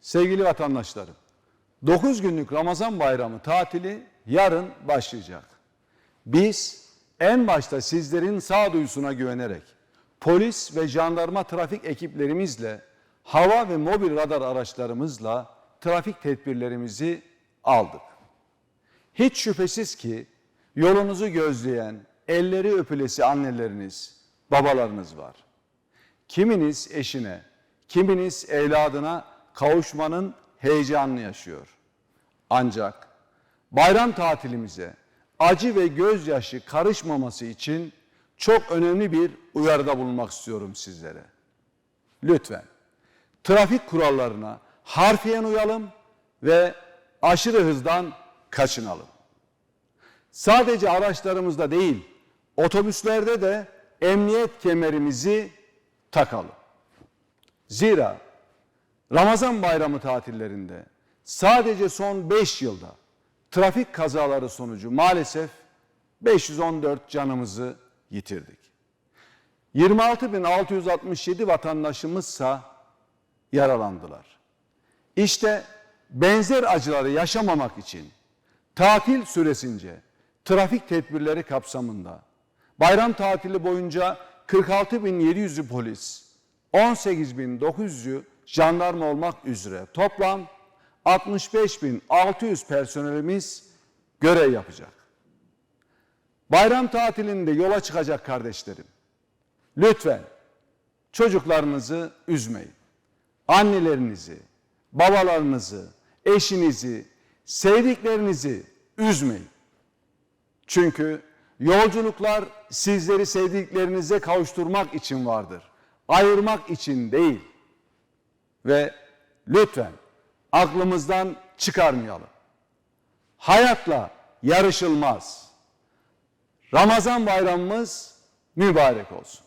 Sevgili vatandaşlarım, 9 günlük Ramazan bayramı tatili yarın başlayacak. Biz en başta sizlerin sağduyusuna güvenerek polis ve jandarma trafik ekiplerimizle hava ve mobil radar araçlarımızla trafik tedbirlerimizi aldık. Hiç şüphesiz ki yolunuzu gözleyen, elleri öpülesi anneleriniz, babalarınız var. Kiminiz eşine, kiminiz evladına kavuşmanın heyecanını yaşıyor. Ancak bayram tatilimize acı ve gözyaşı karışmaması için çok önemli bir uyarıda bulunmak istiyorum sizlere. Lütfen trafik kurallarına harfiyen uyalım ve aşırı hızdan kaçınalım. Sadece araçlarımızda değil, otobüslerde de emniyet kemerimizi takalım. Zira Ramazan bayramı tatillerinde sadece son 5 yılda trafik kazaları sonucu maalesef 514 canımızı yitirdik. 26.667 vatandaşımızsa yaralandılar. İşte benzer acıları yaşamamak için tatil süresince trafik tedbirleri kapsamında bayram tatili boyunca 46.700'ü polis, 18.900'ü jandarma olmak üzere toplam 65.600 personelimiz görev yapacak. Bayram tatilinde yola çıkacak kardeşlerim. Lütfen çocuklarınızı üzmeyin. Annelerinizi, babalarınızı, eşinizi, sevdiklerinizi üzmeyin. Çünkü yolculuklar sizleri sevdiklerinize kavuşturmak için vardır. Ayırmak için değil. Ve lütfen aklımızdan çıkarmayalım. Hayatla yarışılmaz. Ramazan bayramımız mübarek olsun.